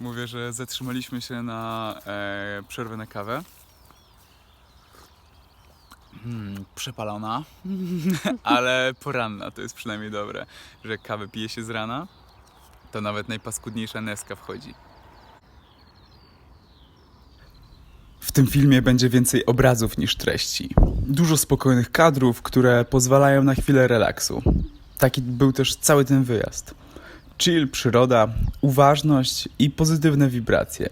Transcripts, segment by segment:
Mówię, że zatrzymaliśmy się na e, przerwę na kawę. Hmm, przepalona, ale poranna, to jest przynajmniej dobre, że kawę pije się z rana, to nawet najpaskudniejsza neska wchodzi. W tym filmie będzie więcej obrazów niż treści. Dużo spokojnych kadrów, które pozwalają na chwilę relaksu. Taki był też cały ten wyjazd. Chill, przyroda, uważność i pozytywne wibracje.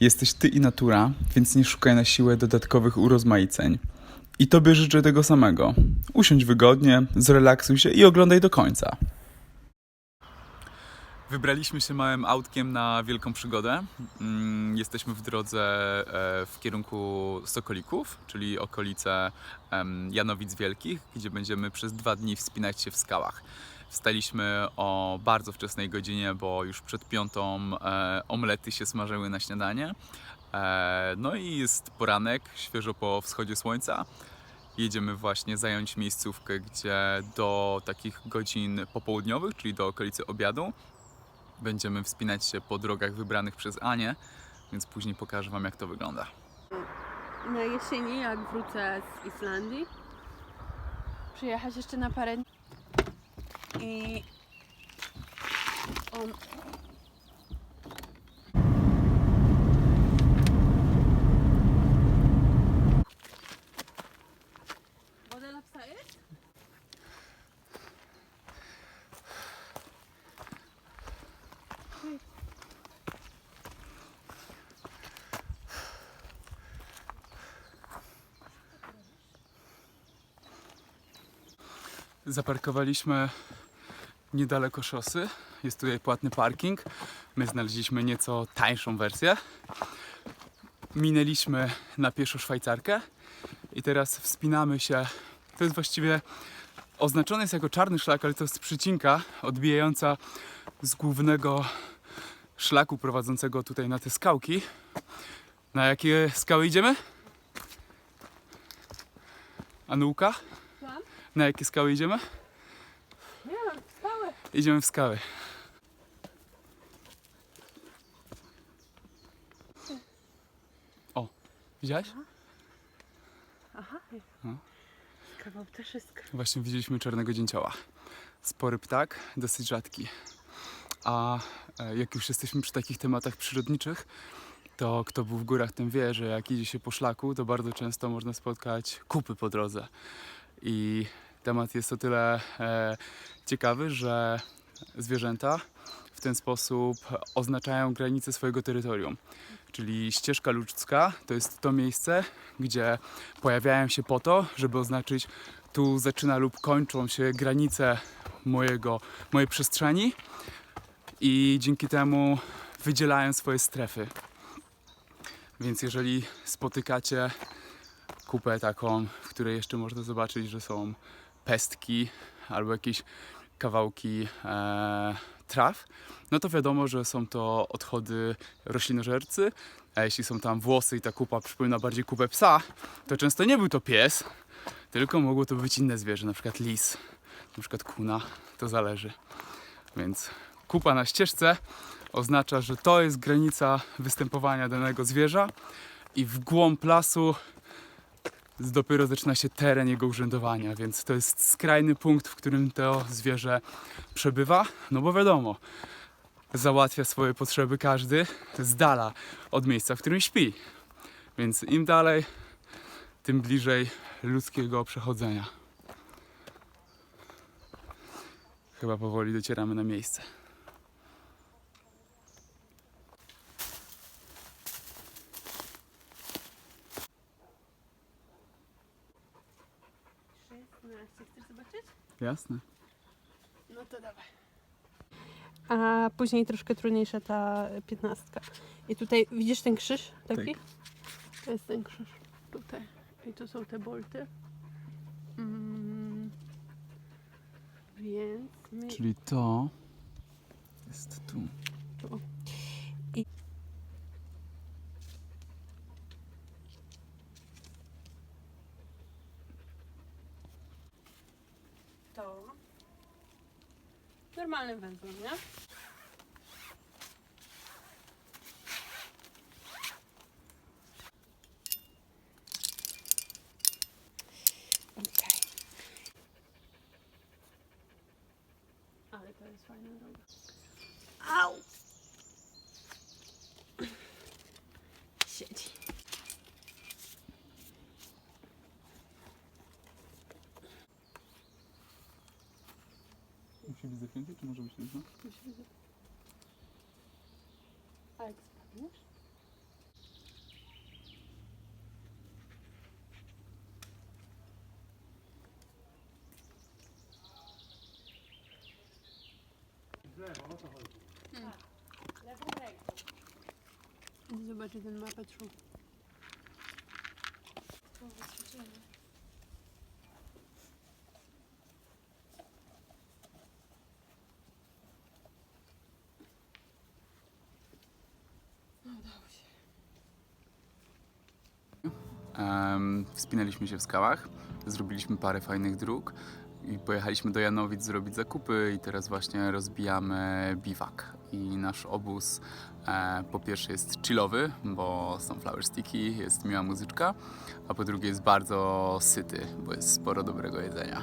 Jesteś ty i natura, więc nie szukaj na siłę dodatkowych urozmaiceń. I tobie życzę tego samego. Usiądź wygodnie, zrelaksuj się i oglądaj do końca. Wybraliśmy się małym autkiem na wielką przygodę. Mm, Jesteśmy w drodze e, w kierunku Sokolików, czyli okolice Janowic Wielkich, gdzie będziemy przez dwa dni wspinać się w skałach. Wstaliśmy o bardzo wczesnej godzinie, bo już przed piątą e, omlety się smażyły na śniadanie. E, no i jest poranek, świeżo po wschodzie słońca. Jedziemy właśnie zająć miejscówkę, gdzie do takich godzin popołudniowych, czyli do okolicy obiadu, będziemy wspinać się po drogach wybranych przez Anię, więc później pokażę Wam, jak to wygląda. na jesieni, jak wrócę z Islandii, przyjechać jeszcze na parę dni i on? Zaparkowaliśmy niedaleko szosy. Jest tutaj płatny parking. My znaleźliśmy nieco tańszą wersję. Minęliśmy na pieszo Szwajcarkę i teraz wspinamy się. To jest właściwie oznaczony jest jako czarny szlak, ale to jest przycinka odbijająca z głównego szlaku prowadzącego tutaj na te skałki. Na jakie skały idziemy? Anułka? Na jakie skały idziemy? Idziemy w skały. O, widziałeś? Aha. No. Kawał też jest Właśnie widzieliśmy czarnego dzięcioła. Spory ptak, dosyć rzadki. A e, jak już jesteśmy przy takich tematach przyrodniczych, to kto był w górach, ten wie, że jak idzie się po szlaku, to bardzo często można spotkać kupy po drodze. I temat jest o tyle e, ciekawy, że zwierzęta w ten sposób oznaczają granice swojego terytorium. Czyli ścieżka ludzka to jest to miejsce, gdzie pojawiają się po to, żeby oznaczyć, tu zaczyna lub kończą się granice mojego, mojej przestrzeni i dzięki temu wydzielają swoje strefy. Więc jeżeli spotykacie kupę taką, w której jeszcze można zobaczyć, że są pestki albo jakieś kawałki e, traw, no to wiadomo, że są to odchody roślinożercy. A jeśli są tam włosy i ta kupa przypomina bardziej kupę psa, to często nie był to pies, tylko mogło to być inne zwierzę, na przykład lis, na przykład kuna, to zależy. Więc kupa na ścieżce oznacza, że to jest granica występowania danego zwierza i w głąb lasu dopiero zaczyna się teren jego urzędowania, więc to jest skrajny punkt, w którym to zwierzę przebywa, no bo wiadomo, załatwia swoje potrzeby każdy z dala od miejsca, w którym śpi. Więc im dalej, tym bliżej ludzkiego przechodzenia. Chyba powoli docieramy na miejsce. Chcesz zobaczyć? Jasne. No to dawaj. A później troszkę trudniejsza ta piętnastka. I tutaj widzisz ten krzyż taki? Tak. To jest ten krzyż tutaj. I tu są te bolty. Mm. Więc my... Czyli to jest tu. Tu. to normalnym węglem, nie? To fajna droga. Au! Siedzi. Musi być zapięty, czy może być luźno? A jak spadniesz? Idę zobaczyć ten mapę trzu. Em, wspinaliśmy się w skałach, zrobiliśmy parę fajnych dróg i pojechaliśmy do Janowic zrobić zakupy i teraz właśnie rozbijamy biwak. I nasz obóz e, po pierwsze jest chillowy, bo są flower sticky, jest miła muzyczka, a po drugie jest bardzo syty, bo jest sporo dobrego jedzenia.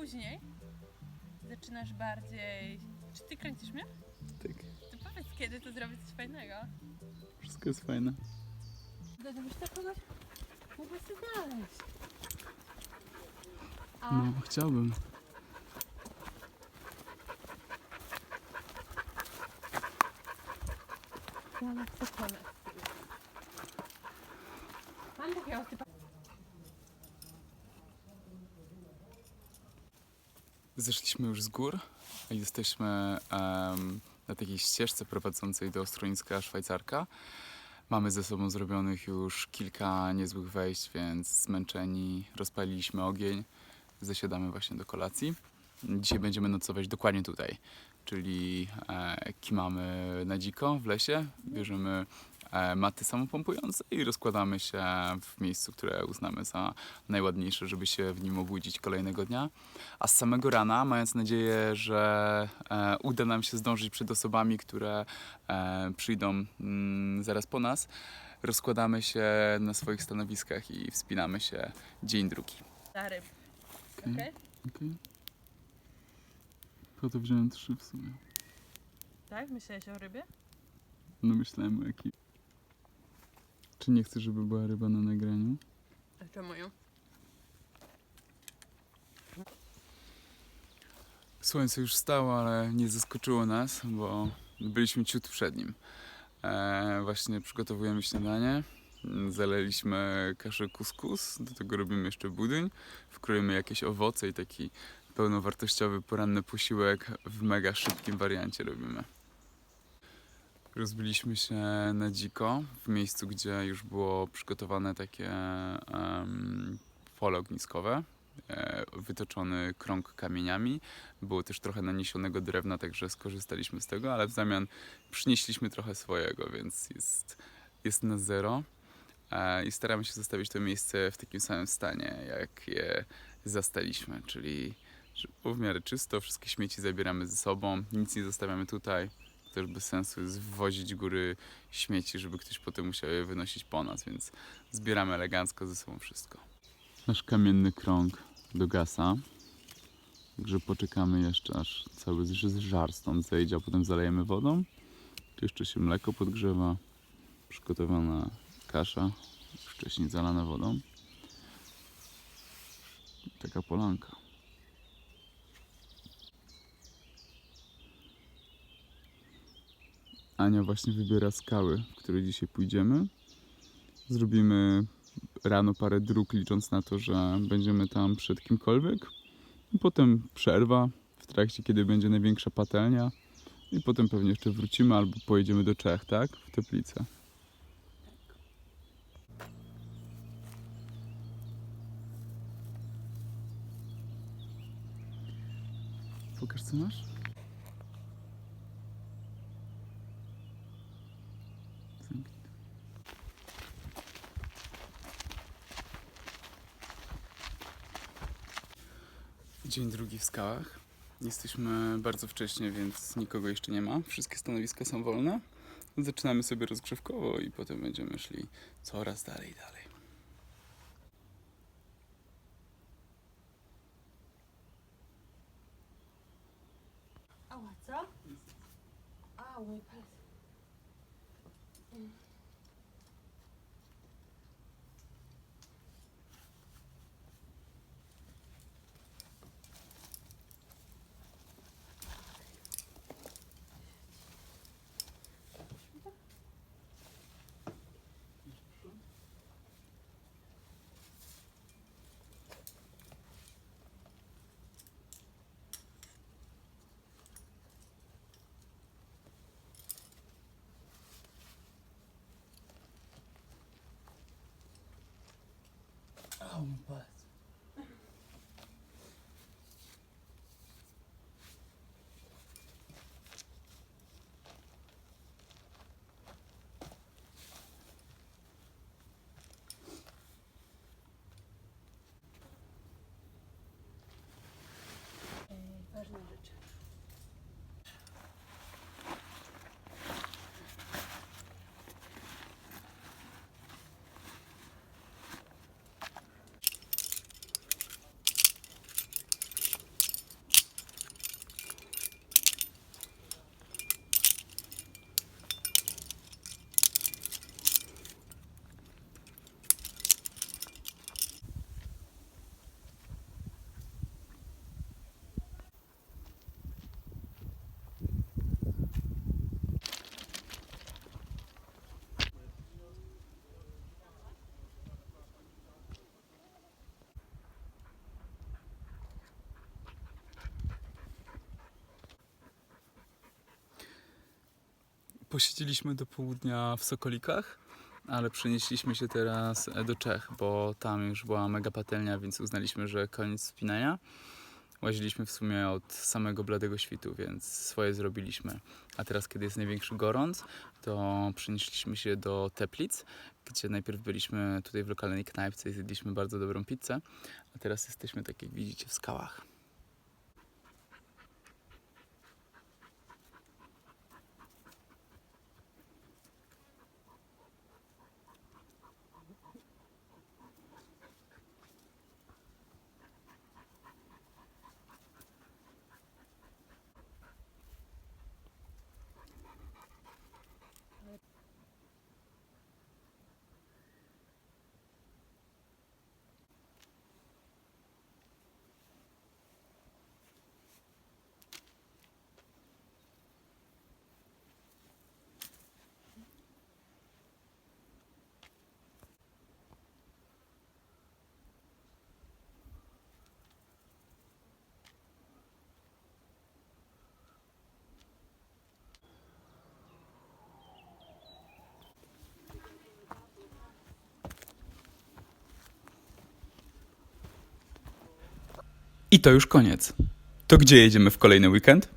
Później zaczynasz bardziej. Czy ty kręcisz mnie? Tak, To powiedz, kiedy to zrobić coś fajnego. wszystko jest fajne. Gdybyś tak kogoś mógłbyś się znaleźć. A No, chciałbym. ja na. Mam takiego typa. Zeszliśmy już z gór i jesteśmy em, na takiej ścieżce prowadzącej do stroniska Szwajcarka. Mamy ze sobą zrobionych już kilka niezłych wejść, więc zmęczeni rozpaliliśmy ogień. Zasiadamy właśnie do kolacji. Dzisiaj będziemy nocować dokładnie tutaj, czyli e, kimamy na dziko w lesie, bierzemy maty samopompujące i rozkładamy się w miejscu, które uznamy za najładniejsze, żeby się w nim obudzić kolejnego dnia. A z samego rana, mając nadzieję, że e, uda nam się zdążyć przed osobami, które e, przyjdą mm, zaraz po nas, rozkładamy się na swoich stanowiskach i wspinamy się dzień drugi. Dla ryb. Okej. Okay. Po to wziąłem trzy w sumie. Tak? Myślałeś o rybie? No myślałem o jakiej. Czy nie chcesz, żeby była ryba na nagraniu? A czemu ją? Słońce już stało, ale nie zaskoczyło nas, bo byliśmy ciut przed nim. E, właśnie przygotowujemy śniadanie. Zaleliśmy kaszę kuskus, do tego robimy jeszcze budyń, wkroimy jakieś owoce i taki pełnowartościowy poranny posiłek w mega szybkim wariancie robimy. Rozbiliśmy się na dziko, w miejscu, gdzie już było przygotowane takie em, pole ogniskowe, e, wytoczony krąg kamieniami. Było też trochę naniesionego drewna, także skorzystaliśmy z tego, ale w zamian przynieśliśmy trochę swojego, więc jest, jest na zero. E, I staramy się zostawić to miejsce w takim samym stanie, jak je zastaliśmy, czyli w miarę czysto, wszystkie śmieci zabieramy ze sobą, nic nie zostawiamy tutaj. Też bez sensu jest wwozić góry śmieci, żeby ktoś potem musiał je wynosić po nas, więc zbieramy elegancko ze sobą wszystko. Nasz kamienny krąg do gasa. Także poczekamy jeszcze aż cały żar stąd zejdzie, a potem zalejemy wodą. Jeszcze się mleko podgrzewa. Przygotowana kasza, wcześniej zalana wodą. Taka polanka. Ania właśnie wybiera skały, w które dzisiaj pójdziemy. Zrobimy rano parę dróg, licząc na to, że będziemy tam przed kimkolwiek. Potem przerwa w trakcie, kiedy będzie największa patelnia. I potem pewnie jeszcze wrócimy albo pojedziemy do Czech, tak? W Toplicę. Pokaż co masz? Dzień drugi w skałach. Jesteśmy bardzo wcześnie, więc nikogo jeszcze nie ma. Wszystkie stanowiska są wolne. Zaczynamy sobie rozgrzewkowo i potem będziemy szli coraz dalej, dalej. Ała, co? A, おん。Posiedzieliśmy do południa w Sokolikach, ale przenieśliśmy się teraz e, do Czech, bo tam już była mega patelnia, więc uznaliśmy, że koniec spinania. Łaziliśmy w sumie od samego bladego świtu, więc swoje zrobiliśmy. A teraz, kiedy jest największy gorąc, to przenieśliśmy się do Teplic, gdzie najpierw byliśmy tutaj w lokalnej knajpce i zjedliśmy bardzo dobrą pizzę, a teraz jesteśmy, tak jak widzicie, w skałach. I to już koniec. To gdzie jedziemy w kolejny weekend?